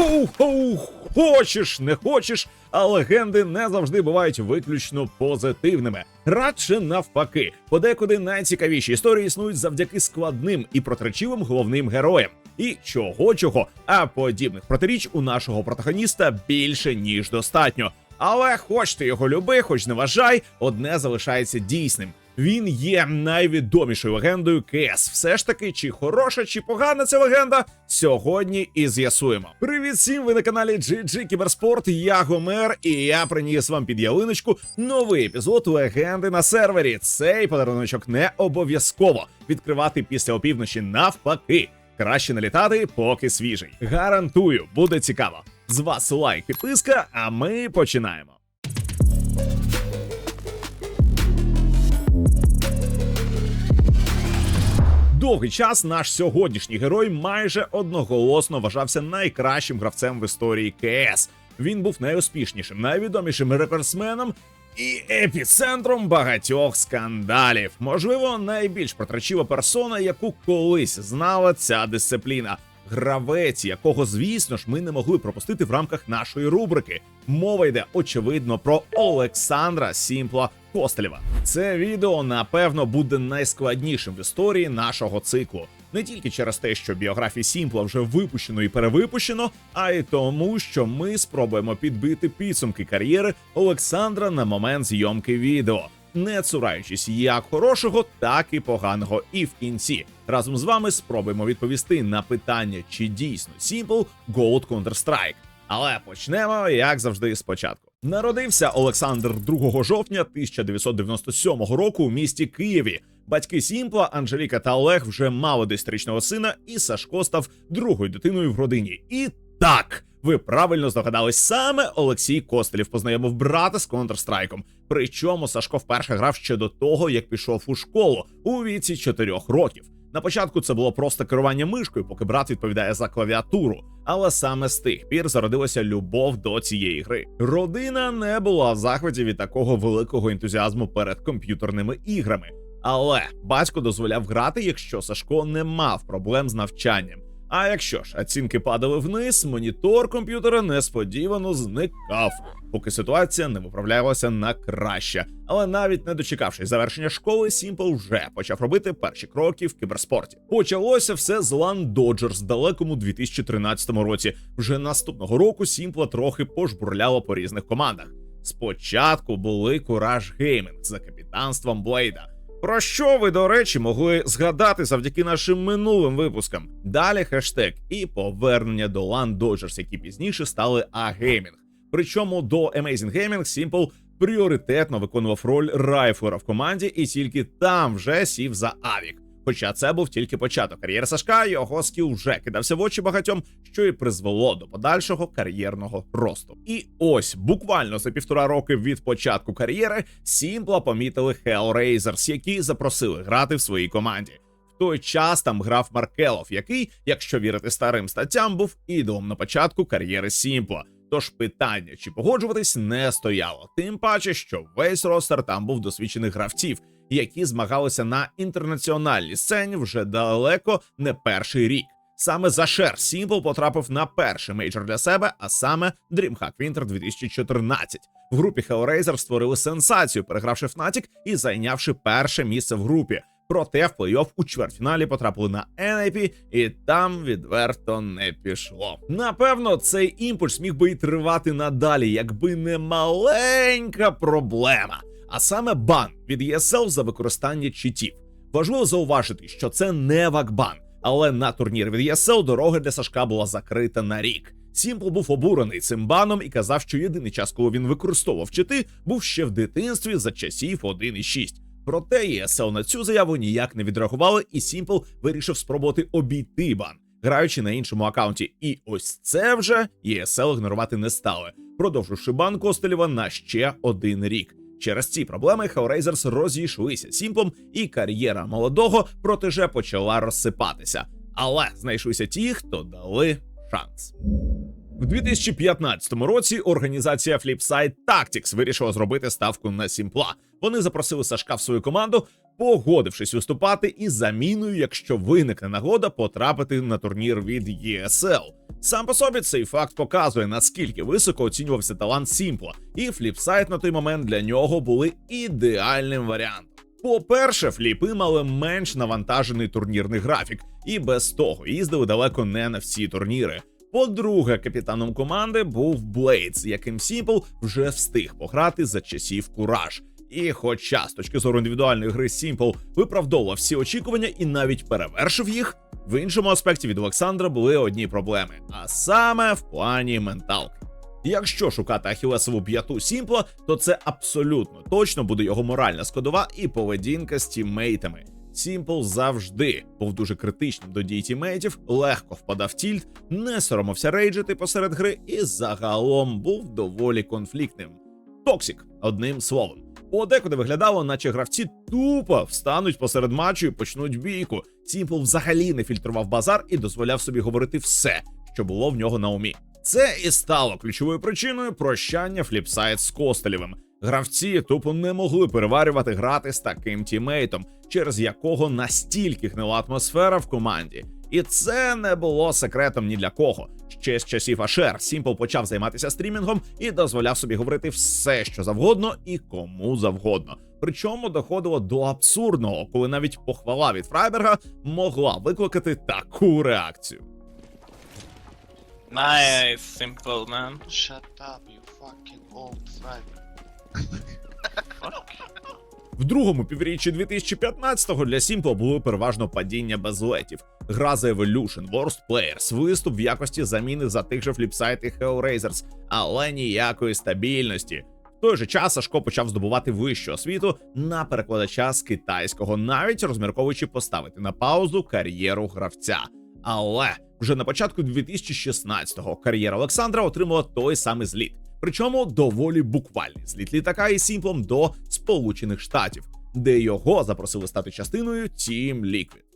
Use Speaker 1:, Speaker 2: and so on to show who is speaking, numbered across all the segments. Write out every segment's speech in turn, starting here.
Speaker 1: Хоу-хоу, хочеш, не хочеш, а легенди не завжди бувають виключно позитивними. Радше навпаки, подекуди найцікавіші історії існують завдяки складним і протрачивим головним героям. І чого чого, а подібних протиріч у нашого протагоніста більше ніж достатньо. Але хоч ти його люби, хоч не вважай, одне залишається дійсним. Він є найвідомішою легендою КС. Все ж таки, чи хороша, чи погана ця легенда, сьогодні і з'ясуємо. Привіт всім! Ви на каналі GG Кіберспорт. Я Гомер, і я приніс вам під ялиночку новий епізод легенди на сервері. Цей подаруночок не обов'язково відкривати після опівночі навпаки. Краще налітати, поки свіжий. Гарантую, буде цікаво. З вас лайк, підписка, а ми починаємо. Довгий час наш сьогоднішній герой майже одноголосно вважався найкращим гравцем в історії КС. Він був найуспішнішим, найвідомішим рекордсменом і епіцентром багатьох скандалів. Можливо, найбільш протрачива персона, яку колись знала ця дисципліна. Гравець, якого, звісно ж, ми не могли пропустити в рамках нашої рубрики. Мова йде очевидно про Олександра Сімпла Костелєва. Це відео, напевно, буде найскладнішим в історії нашого циклу. Не тільки через те, що біографії Сімпла вже випущено і перевипущено, а й тому, що ми спробуємо підбити підсумки кар'єри Олександра на момент зйомки відео, не цураючись як хорошого, так і поганого. І в кінці разом з вами спробуємо відповісти на питання, чи дійсно Сімпл Gold Counter-Strike. Але почнемо, як завжди, спочатку. Народився Олександр 2 жовтня 1997 року у місті Києві. Батьки Сімпла, Анжеліка та Олег вже мали десятирічного сина, і Сашко став другою дитиною в родині. І так, ви правильно здогадались, саме Олексій Костелів познайомив брата з Counter-Strike. Причому Сашко вперше грав ще до того, як пішов у школу у віці 4 років. На початку це було просто керування мишкою, поки брат відповідає за клавіатуру. Але саме з тих пір зародилася любов до цієї гри. Родина не була в захваті від такого великого ентузіазму перед комп'ютерними іграми. Але батько дозволяв грати, якщо Сашко не мав проблем з навчанням. А якщо ж оцінки падали вниз, монітор комп'ютера несподівано зникав, поки ситуація не виправлялася на краще. Але навіть не дочекавшись завершення школи, Сімпл вже почав робити перші кроки в кіберспорті. Почалося все з Лан Dodgers в далекому 2013 році. Вже наступного року Сімпла трохи пожбурляло по різних командах. Спочатку були Кураж Геймінг за капітанством Блейда. Про що ви, до речі, могли згадати завдяки нашим минулим випускам? Далі хештег і повернення до LAN Dodgers, які пізніше стали A-Gaming. Причому до Amazing Gaming Simple пріоритетно виконував роль райфлера в команді, і тільки там вже сів за Авік. Хоча це був тільки початок кар'єри Сашка, його скіл вже кидався в очі багатьом, що і призвело до подальшого кар'єрного росту. І ось буквально за півтора роки від початку кар'єри Сімпла помітили Hellraisers, які запросили грати в своїй команді. В той час там грав Маркелов, який, якщо вірити старим статтям, був ідолом на початку кар'єри Сімпла. Тож питання, чи погоджуватись, не стояло. Тим паче, що весь ростер там був досвідчених гравців, які змагалися на інтернаціональній сцені вже далеко не перший рік. Саме за Шер Сімпл потрапив на перший мейджор для себе, а саме DreamHack Winter 2014. В групі Hellraiser створили сенсацію, перегравши Fnatic і зайнявши перше місце в групі. Проте в плей-офф у чвертьфіналі потрапили на NIP, і там відверто не пішло. Напевно, цей імпульс міг би і тривати надалі, якби не маленька проблема. А саме бан від ESL за використання читів. Важливо зауважити, що це не вакбан, але на турнір від ESL дорога для Сашка була закрита на рік. Сімпл був обурений цим баном і казав, що єдиний час, коли він використовував чити, був ще в дитинстві за часів 1.6. Проте ESL на цю заяву ніяк не відреагували, і Сімпл вирішив спробувати обійти бан, граючи на іншому акаунті. І ось це вже ESL ігнорувати не стали, продовживши бан Костелєва на ще один рік. Через ці проблеми Hellraisers розійшлися Сімплом, і кар'єра молодого протеже почала розсипатися. Але знайшлися ті, хто дали шанс. В 2015 році організація Flipside Tactics вирішила зробити ставку на Сімпла. Вони запросили Сашка в свою команду. Погодившись виступати із заміною, якщо виникне нагода потрапити на турнір від ESL. Сам по собі цей факт показує, наскільки високо оцінювався талант Сімпла, і фліпсайт на той момент для нього були ідеальним варіантом. По-перше, фліпи мали менш навантажений турнірний графік, і без того їздили далеко не на всі турніри. По-друге, капітаном команди був Блейдс, яким Сімпл вже встиг пограти за часів Кураж. І хоча з точки зору індивідуальної гри Сімпл виправдовував всі очікування і навіть перевершив їх, в іншому аспекті від Олександра були одні проблеми, а саме в плані менталки. Якщо шукати Ахілесову п'яту Сімпла, то це абсолютно точно буде його моральна складова і поведінка з тіммейтами. Сімпл завжди був дуже критичним до дій тімейтів, легко впадав в тільт, не соромився рейджити посеред гри і загалом був доволі конфліктним. Токсік, одним словом. Подекуди виглядало, наче гравці тупо встануть посеред матчу і почнуть бійку. Сімпл взагалі не фільтрував базар і дозволяв собі говорити все, що було в нього на умі. Це і стало ключовою причиною прощання фліпсайд з Костелєвим. Гравці тупо не могли переварювати грати з таким тімейтом, через якого настільки гнила атмосфера в команді. І це не було секретом ні для кого. Ще з часів Ашер Сімпл почав займатися стрімінгом і дозволяв собі говорити все, що завгодно, і кому завгодно. Причому доходило до абсурдного, коли навіть похвала від Фрайберга могла викликати таку реакцію.
Speaker 2: Nice, simple man.
Speaker 3: Shut up, you fucking old fight.
Speaker 1: В другому півріччі 2015-го для Сімпла було переважно падіння без летів. Гра за Evolution, Worst Players, виступ в якості заміни за тих же фліпсайт і Hellraisers, але ніякої стабільності. В той же час Сашко почав здобувати вищу освіту на перекладача з китайського, навіть розмірковуючи поставити на паузу кар'єру гравця. Але вже на початку 2016-го кар'єра Олександра отримала той самий зліт. Причому доволі буквальний зліт літака із Сімплом до Сполучених Штатів, де його запросили стати частиною Team Liquid.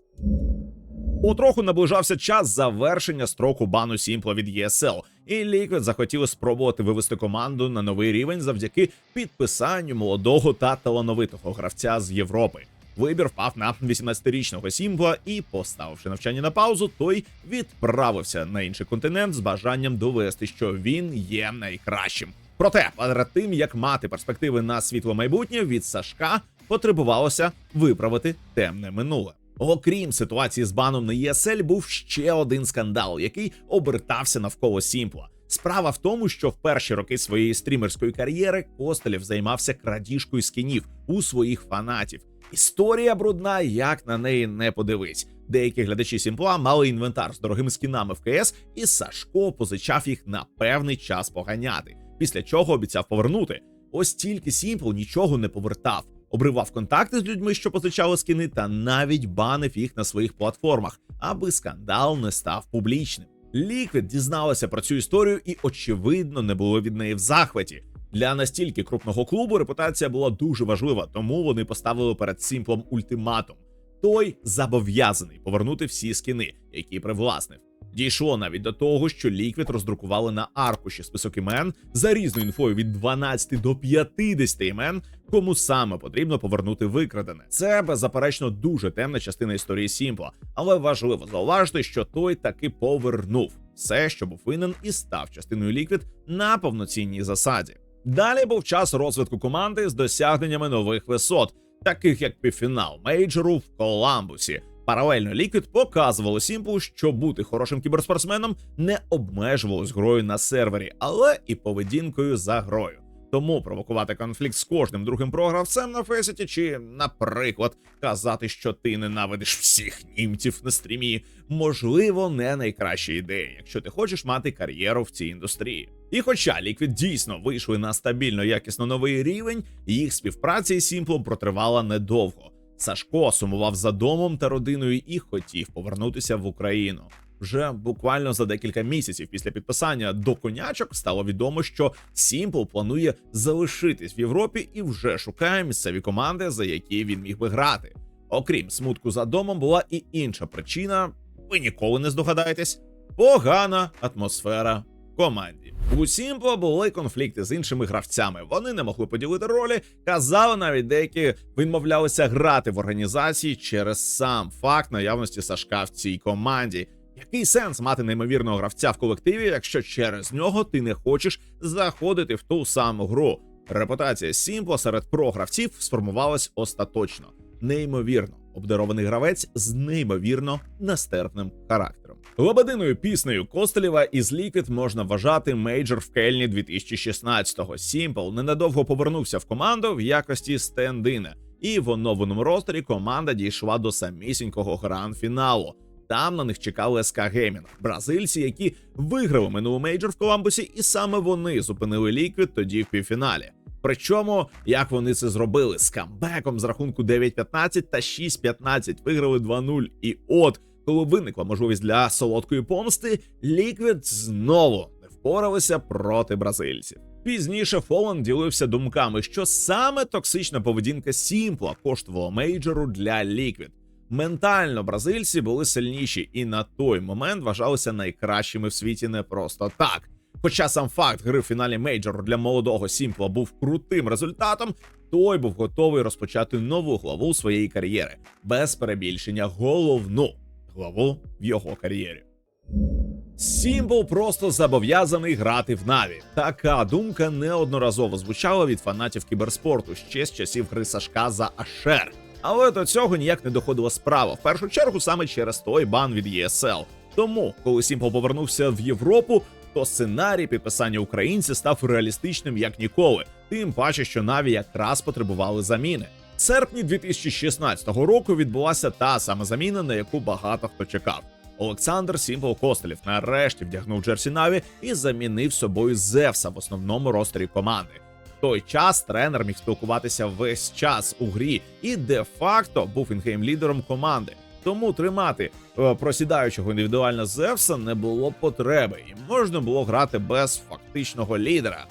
Speaker 1: Потроху наближався час завершення строку бану Сімпла від ESL, і Liquid захотіли спробувати вивести команду на новий рівень завдяки підписанню молодого та талановитого гравця з Європи. Вибір впав на 18-річного Сімпла, і, поставивши навчання на паузу, той відправився на інший континент з бажанням довести, що він є найкращим. Проте, перед тим як мати перспективи на світло майбутнє, від Сашка потребувалося виправити темне минуле. Окрім ситуації з баном на ESL, був ще один скандал, який обертався навколо Сімпла. Справа в тому, що в перші роки своєї стрімерської кар'єри Костелєв займався крадіжкою скінів у своїх фанатів. Історія брудна, як на неї не подивись. Деякі глядачі Сімпла мали інвентар з дорогими скінами в КС, і Сашко позичав їх на певний час поганяти, після чого обіцяв повернути. Ось тільки Сімпл нічого не повертав, обривав контакти з людьми, що позичали скіни, та навіть банив їх на своїх платформах, аби скандал не став публічним. Ліквід дізналася про цю історію і, очевидно, не було від неї в захваті. Для настільки крупного клубу репутація була дуже важлива, тому вони поставили перед Сімплом ультиматум. Той зобов'язаний повернути всі скіни, які привласнив. Дійшло навіть до того, що Ліквід роздрукували на аркуші список імен за різною інфою від 12 до 50 імен, кому саме потрібно повернути викрадене. Це беззаперечно дуже темна частина історії Сімпла, але важливо зауважити, що той таки повернув все, що був винен, і став частиною Ліквід на повноцінній засаді. Далі був час розвитку команди з досягненнями нових висот, таких як півфінал мейджору в Коламбусі. Паралельно Ліквід показувало Сімпу, що бути хорошим кіберспортсменом не обмежувалось грою на сервері, але і поведінкою за грою. Тому провокувати конфлікт з кожним другим програвцем на Фесіті, чи, наприклад, казати, що ти ненавидиш всіх німців на стрімі, можливо, не найкраща ідея, якщо ти хочеш мати кар'єру в цій індустрії. І хоча Liquid дійсно вийшли на стабільно якісно новий рівень, їх співпраця із Сімплом протривала недовго. Сашко сумував за домом та родиною і хотів повернутися в Україну. Вже буквально за декілька місяців після підписання до конячок стало відомо, що Сімпл планує залишитись в Європі і вже шукає місцеві команди, за які він міг би грати. Окрім смутку за домом, була і інша причина. Ви ніколи не здогадаєтесь: погана атмосфера команді. У Сімпла були конфлікти з іншими гравцями. Вони не могли поділити ролі. Казали навіть деякі відмовлялися грати в організації через сам факт наявності Сашка в цій команді. Який сенс мати неймовірного гравця в колективі, якщо через нього ти не хочеш заходити в ту саму гру? Репутація Сімпла серед програвців сформувалась остаточно. Неймовірно обдарований гравець з неймовірно нестерпним характером. Лебединою піснею Костелєва із Liquid можна вважати мейджор в Кельні 2016-го. Сімпл ненадовго повернувся в команду в якості стендина, і в оновленому ростері команда дійшла до самісінького гранд-фіналу. Там на них чекали СК Геймінг, бразильці, які виграли минулий мейджор в Коламбусі, і саме вони зупинили Liquid тоді в півфіналі. Причому, як вони це зробили з камбеком з рахунку 9-15 та 6-15 виграли 2-0. І от, коли виникла можливість для солодкої помсти, Liquid знову не впоралися проти бразильців. Пізніше Фолан ділився думками, що саме токсична поведінка Сімпла коштувала мейджору для Liquid. Ментально бразильці були сильніші і на той момент вважалися найкращими в світі не просто так. Хоча сам факт гри в фіналі мейджору для молодого Сімпла був крутим результатом, той був готовий розпочати нову главу своєї кар'єри без перебільшення головну главу в його кар'єрі. Сімпл просто зобов'язаний грати в Наві. Така думка неодноразово звучала від фанатів кіберспорту ще з часів гри Сашка за Ашер. Але до цього ніяк не доходила справа. В першу чергу саме через той бан від ESL. Тому, коли Сімпл повернувся в Європу, то сценарій підписання українця став реалістичним як ніколи. Тим паче, що Наві якраз потребували заміни. В серпні 2016 року відбулася та сама заміна, на яку багато хто чекав. Олександр Сімпл Костелів нарешті вдягнув Джерсі Наві і замінив собою Зевса в основному ростері команди. Той час тренер міг спілкуватися весь час у грі і де-факто був інгейм лідером команди. Тому тримати е, просідаючого індивідуально Зевса не було потреби, і можна було грати без фактичного лідера.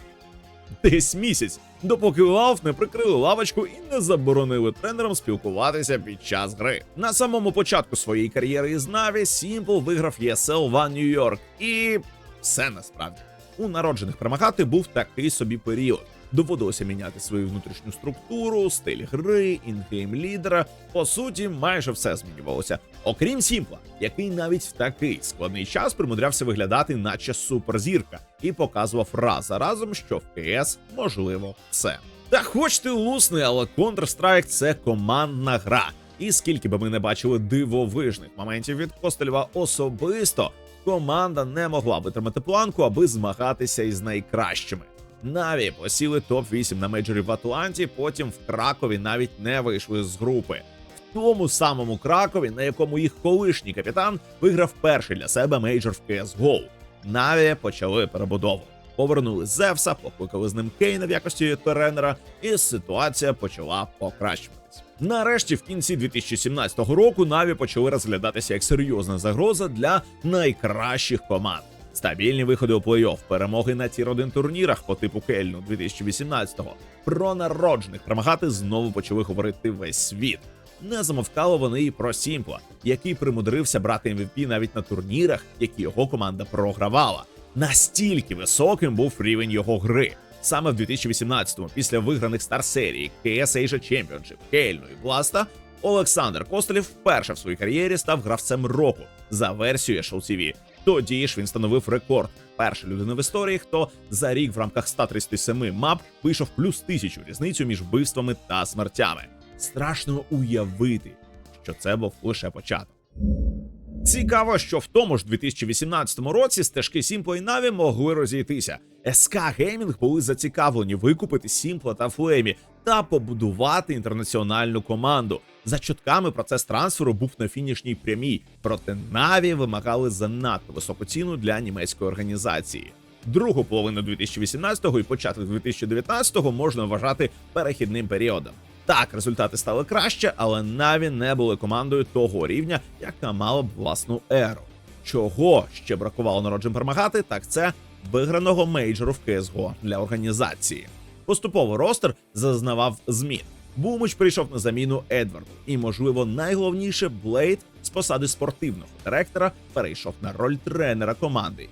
Speaker 1: Десь місяць, допоки Valve не прикрили лавочку і не заборонили тренерам спілкуватися під час гри. На самому початку своєї кар'єри із Наві Сімпл виграв ESL One New York. І все насправді у народжених перемагати був такий собі період. Доводилося міняти свою внутрішню структуру, стиль гри, інгейм лідера. По суті, майже все змінювалося. Окрім Сімпла, який навіть в такий складний час примудрявся виглядати, наче суперзірка, і показував раз за разом, що в КС можливо все. Та хоч ти лусний, але Counter-Strike – це командна гра. І скільки би ми не бачили дивовижних моментів від Костельва особисто, команда не могла витримати планку, аби змагатися із найкращими. Наві посіли топ-8 на мейджорі в Атланті, потім в Кракові навіть не вийшли з групи. В тому самому Кракові, на якому їх колишній капітан виграв перший для себе мейджор в CSGO. Наві почали перебудову. Повернули Зевса, покликали з ним Кейна в якості тренера, і ситуація почала покращуватись. Нарешті, в кінці 2017 року, Наві почали розглядатися як серйозна загроза для найкращих команд. Стабільні виходи у плей-офф, перемоги на тір 1 турнірах по типу Кельну 2018-го. Про народжених перемагати знову почали говорити весь світ. Не замовкали вони і про Сімпла, який примудрився брати MVP навіть на турнірах, які його команда програвала. Настільки високим був рівень його гри. Саме в 2018-му, після виграних стар серії KS Asia Championship, Кельну і Бласта, Олександр Костелів вперше в своїй кар'єрі став гравцем року за версією Show TV. Тоді ж він становив рекорд. Перша людина в історії, хто за рік в рамках 137 мап вийшов плюс тисячу різницю між вбивствами та смертями. Страшно уявити, що це був лише початок. Цікаво, що в тому ж 2018 році стежки Сімпла і Наві могли розійтися. СК Геймінг були зацікавлені викупити Сімпла та Флеймі та побудувати інтернаціональну команду. За чутками процес трансферу був на фінішній прямій, проте Наві вимагали занадто високу ціну для німецької організації. Другу половину 2018-го і початок 2019-го можна вважати перехідним періодом. Так, результати стали краще, але Наві не були командою того рівня, яка мала б власну еру. Чого ще бракувало народжим перемагати, так це виграного мейджору в CSGO для організації. Поступово ростер зазнавав змін. Бумич прийшов на заміну Едварду, і, можливо, найголовніше Блейд з посади спортивного директора перейшов на роль тренера команди.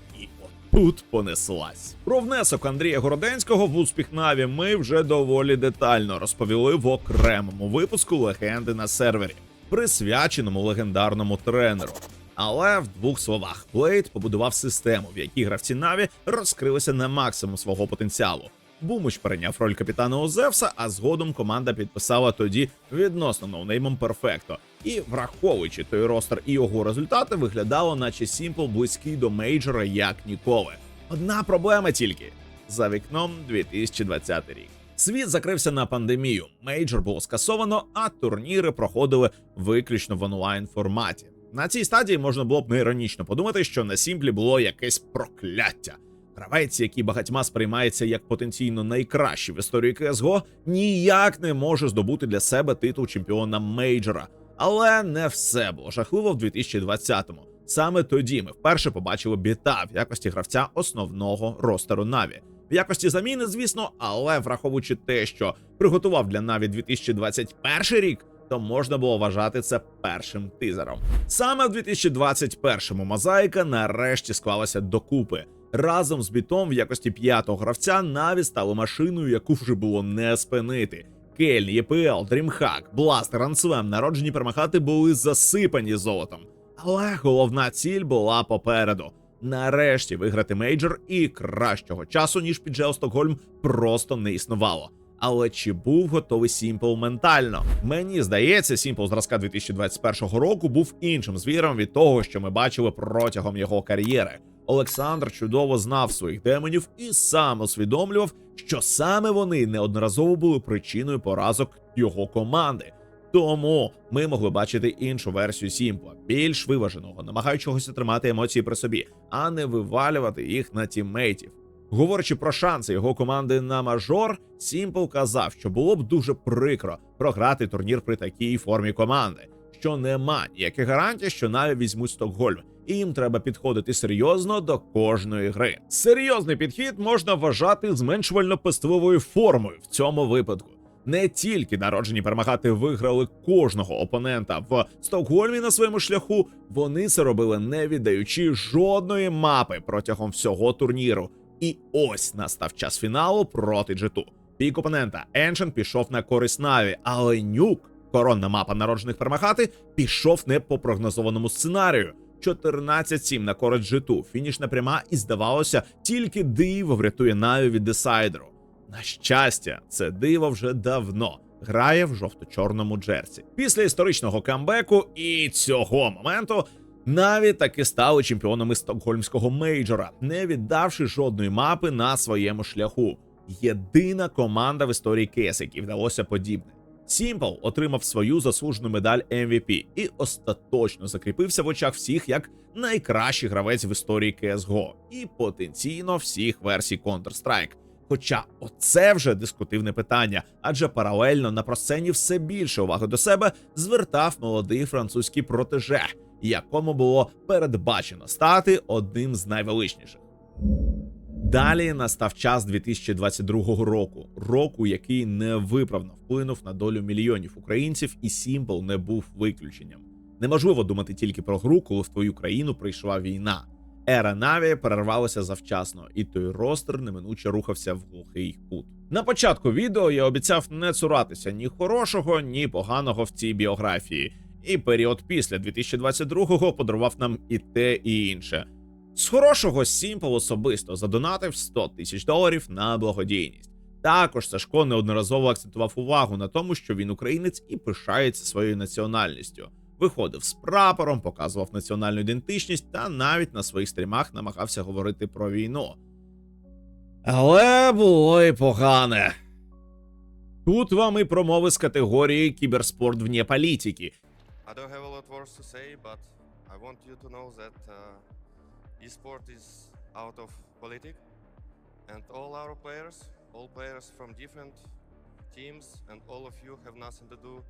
Speaker 1: Тут понеслась. Про внесок Андрія Городенського в успіх Наві ми вже доволі детально розповіли в окремому випуску легенди на сервері, присвяченому легендарному тренеру. Але в двох словах Блейд побудував систему, в якій гравці Наві розкрилися на максимум свого потенціалу. Бумуч перейняв роль капітана Озевса, а згодом команда підписала тоді відносно ноунеймом Перфекто. І враховуючи той ростер і його результати, виглядало, наче Сімпл близький до мейджора як ніколи. Одна проблема тільки за вікном 2020 рік. Світ закрився на пандемію. Мейджор було скасовано, а турніри проходили виключно в онлайн форматі. На цій стадії можна було б неіронічно подумати, що на Сімплі було якесь прокляття. Гравець, який багатьма сприймається як потенційно найкращий в історії CSGO, ніяк не може здобути для себе титул чемпіона мейджора. Але не все було жахливо в 2020-му. Саме тоді ми вперше побачили біта в якості гравця основного ростеру Наві. В якості заміни, звісно, але враховуючи те, що приготував для Наві 2021 рік, то можна було вважати це першим тизером. Саме в 2021-му мозаїка нарешті склалася докупи. Разом з бітом в якості п'ятого гравця Наві стали машиною, яку вже було не спинити. Кельн, ЄПЛ, Дрімхак, Бласт, Ансвем, народжені перемахати були засипані золотом. Але головна ціль була попереду. Нарешті виграти мейджор і кращого часу, ніж під Стокгольм, просто не існувало. Але чи був готовий Сімпл ментально? Мені здається, Сімпл зразка 2021 року був іншим звіром від того, що ми бачили протягом його кар'єри. Олександр чудово знав своїх демонів і сам усвідомлював, що саме вони неодноразово були причиною поразок його команди. Тому ми могли бачити іншу версію Сімпла, більш виваженого, намагаючогося тримати емоції при собі, а не вивалювати їх на тіммейтів. Говорячи про шанси його команди на мажор, Сімпл казав, що було б дуже прикро програти турнір при такій формі команди, що нема ніяких гарантій, що навіть візьмуть Стокгольм, і їм треба підходити серйозно до кожної гри. Серйозний підхід можна вважати зменшувально-пестливою формою в цьому випадку. Не тільки народжені перемагати виграли кожного опонента в Стокгольмі на своєму шляху, вони це робили не віддаючи жодної мапи протягом всього турніру. І ось настав час фіналу проти Джиту. Пік опонента Еншен пішов на користь Наві, але нюк, коронна мапа народжених перемагати, пішов не по прогнозованому сценарію. 14-7 на користь Джиту, фінішна пряма, і здавалося, тільки диво врятує Наві від десайдеру. На щастя, це диво вже давно грає в жовто-чорному джерсі. Після історичного камбеку і цього моменту Наві таки стали чемпіонами стокгольмського мейджора, не віддавши жодної мапи на своєму шляху. Єдина команда в історії КС, якій вдалося подібне. Сімпл отримав свою заслужену медаль MVP і остаточно закріпився в очах всіх як найкращий гравець в історії CSGO і потенційно всіх версій Counter-Strike. Хоча оце вже дискутивне питання, адже паралельно на просцені все більше уваги до себе звертав молодий французький протеже, якому було передбачено стати одним з найвеличніших. Далі настав час 2022 року, року, який невиправно вплинув на долю мільйонів українців, і Сімпл не був виключенням. Неможливо думати тільки про гру, коли в твою країну прийшла війна. Ера Наві перервалася завчасно, і той ростер неминуче рухався в глухий кут. На початку відео я обіцяв не цуратися ні хорошого, ні поганого в цій біографії. І період після 2022-го подарував нам і те, і інше. З хорошого Сімпл особисто задонатив 100 тисяч доларів на благодійність. Також Сашко неодноразово акцентував увагу на тому, що він українець і пишається своєю національністю. Виходив з прапором, показував національну ідентичність та навіть на своїх стрімах намагався говорити про війну. Але було й погане. Тут вам і промови з категорії кіберспорт вне політики,
Speaker 4: I don't have a lot words to say, but I want you to know that uh, esport is out of politics, and all our players, all players from different teams, and all of you have nothing to do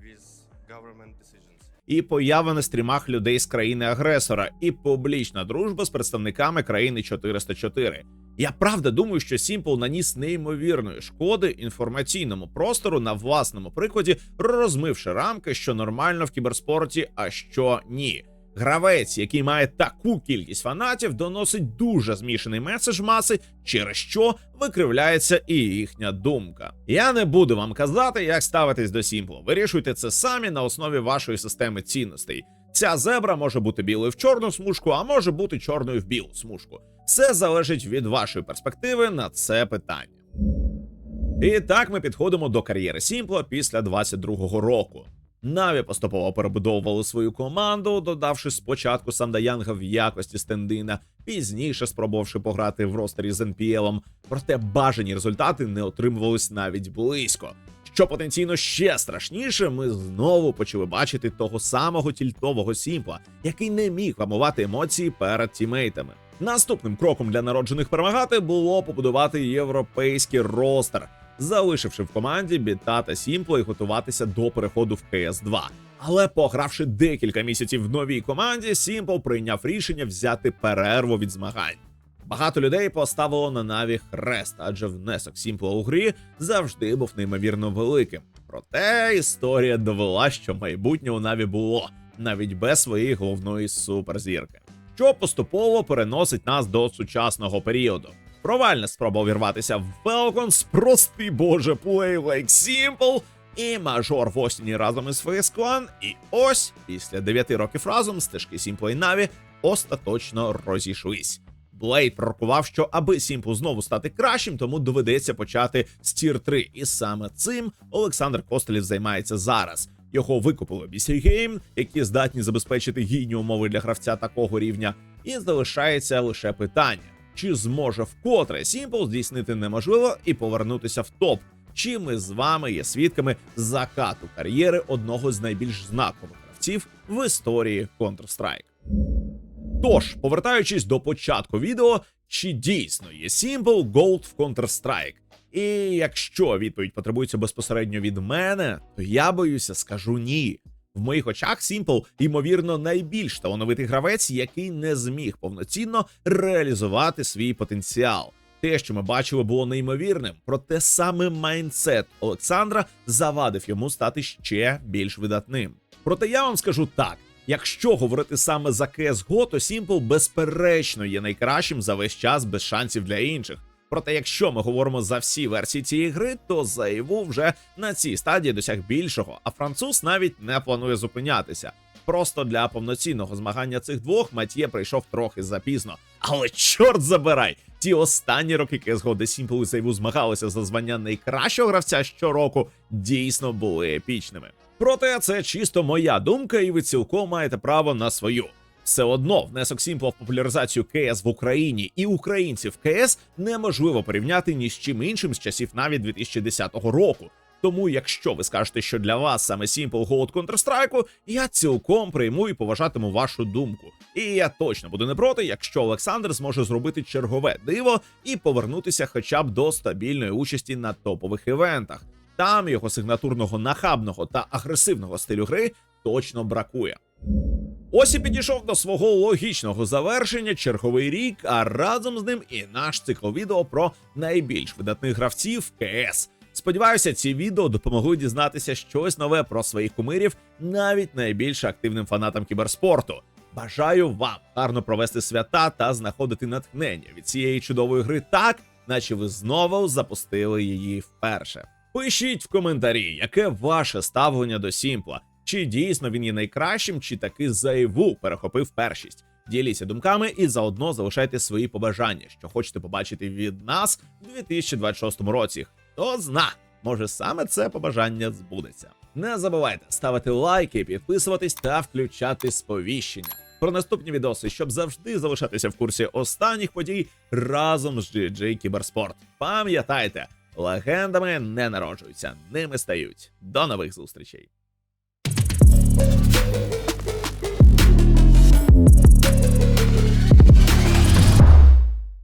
Speaker 4: with government decisions.
Speaker 1: І поява на стрімах людей з країни-агресора, і публічна дружба з представниками країни 404. Я правда думаю, що Сімпл наніс неймовірної шкоди інформаційному простору на власному прикладі, розмивши рамки, що нормально в кіберспорті, а що ні. Гравець, який має таку кількість фанатів, доносить дуже змішаний меседж маси, через що викривляється і їхня думка. Я не буду вам казати, як ставитись до Сімпло. Вирішуйте це самі на основі вашої системи цінностей. Ця зебра може бути білою в чорну смужку, а може бути чорною в білу смужку. Все залежить від вашої перспективи на це питання. І так ми підходимо до кар'єри Сімпла після 22-го року. Наві поступово перебудовували свою команду, додавши спочатку Санда Янга в якості стендина, пізніше спробувавши пограти в ростері з NPL, проте бажані результати не отримувались навіть близько. Що потенційно ще страшніше, ми знову почали бачити того самого тільтового Сімпла, який не міг вамувати емоції перед тімейтами. Наступним кроком для народжених перемагати було побудувати європейський ростер, залишивши в команді Біта та Сімпла і готуватися до переходу в КС 2 Але погравши декілька місяців в новій команді, Сімпл прийняв рішення взяти перерву від змагань. Багато людей поставило на Наві хрест, адже внесок Сімпла у грі завжди був неймовірно великим. Проте історія довела, що майбутнє у Наві було навіть без своєї головної суперзірки, що поступово переносить нас до сучасного періоду. Провальна спроба увірватися в Falcons, простий боже, play like simple, і мажор в осені разом із Clan. І ось після 9 років разом стежки Simple і Наві остаточно розійшлись. Блейд пророкував, що аби Сімпу знову стати кращим, тому доведеться почати з тір 3. І саме цим Олександр Костелів займається зараз. Його викупили BC Game, які здатні забезпечити гідні умови для гравця такого рівня. І залишається лише питання: чи зможе вкотре Сімпл здійснити неможливо і повернутися в топ? Чи ми з вами є свідками закату кар'єри одного з найбільш знакових гравців в історії Counter-Strike? Тож, повертаючись до початку відео, чи дійсно є Simple Gold в Counter-Strike? І якщо відповідь потребується безпосередньо від мене, то я боюся, скажу ні. В моїх очах Simple, ймовірно, найбільш талановитий гравець, який не зміг повноцінно реалізувати свій потенціал. Те, що ми бачили, було неймовірним, проте саме майндсет Олександра завадив йому стати ще більш видатним. Проте я вам скажу так: якщо говорити саме за CSGO, то Simple безперечно є найкращим за весь час без шансів для інших. Проте, якщо ми говоримо за всі версії цієї гри, то Заєву вже на цій стадії досяг більшого, а француз навіть не планує зупинятися. Просто для повноцінного змагання цих двох Матьє прийшов трохи запізно. Але чорт забирай! Ті останні роки CSGO, де Simple і Заєву змагалися за звання найкращого гравця щороку, дійсно були епічними. Проте це чисто моя думка, і ви цілком маєте право на свою. Все одно внесок Сімпла в популяризацію КС в Україні і українців КС неможливо порівняти ні з чим іншим з часів навіть 2010 року. Тому, якщо ви скажете, що для вас саме Simple Gold Counter-Strike, я цілком прийму і поважатиму вашу думку. І я точно буду не проти, якщо Олександр зможе зробити чергове диво і повернутися хоча б до стабільної участі на топових івентах. Там його сигнатурного нахабного та агресивного стилю гри точно бракує. Ось і підійшов до свого логічного завершення черговий рік, а разом з ним і наш цикл відео про найбільш видатних гравців КС. Сподіваюся, ці відео допомогли дізнатися щось нове про своїх кумирів, навіть найбільш активним фанатам кіберспорту. Бажаю вам гарно провести свята та знаходити натхнення від цієї чудової гри так, наче ви знову запустили її вперше. Пишіть в коментарі, яке ваше ставлення до Сімпла. Чи дійсно він є найкращим, чи таки зайву перехопив першість. Діліться думками і заодно залишайте свої побажання, що хочете побачити від нас у 2026 році. Хто зна, може саме це побажання збудеться. Не забувайте ставити лайки, підписуватись та включати сповіщення. Про наступні відоси, щоб завжди залишатися в курсі останніх подій разом з GG Кіберспорт. Пам'ятайте, легендами не народжуються, ними стають. До нових зустрічей. thank you.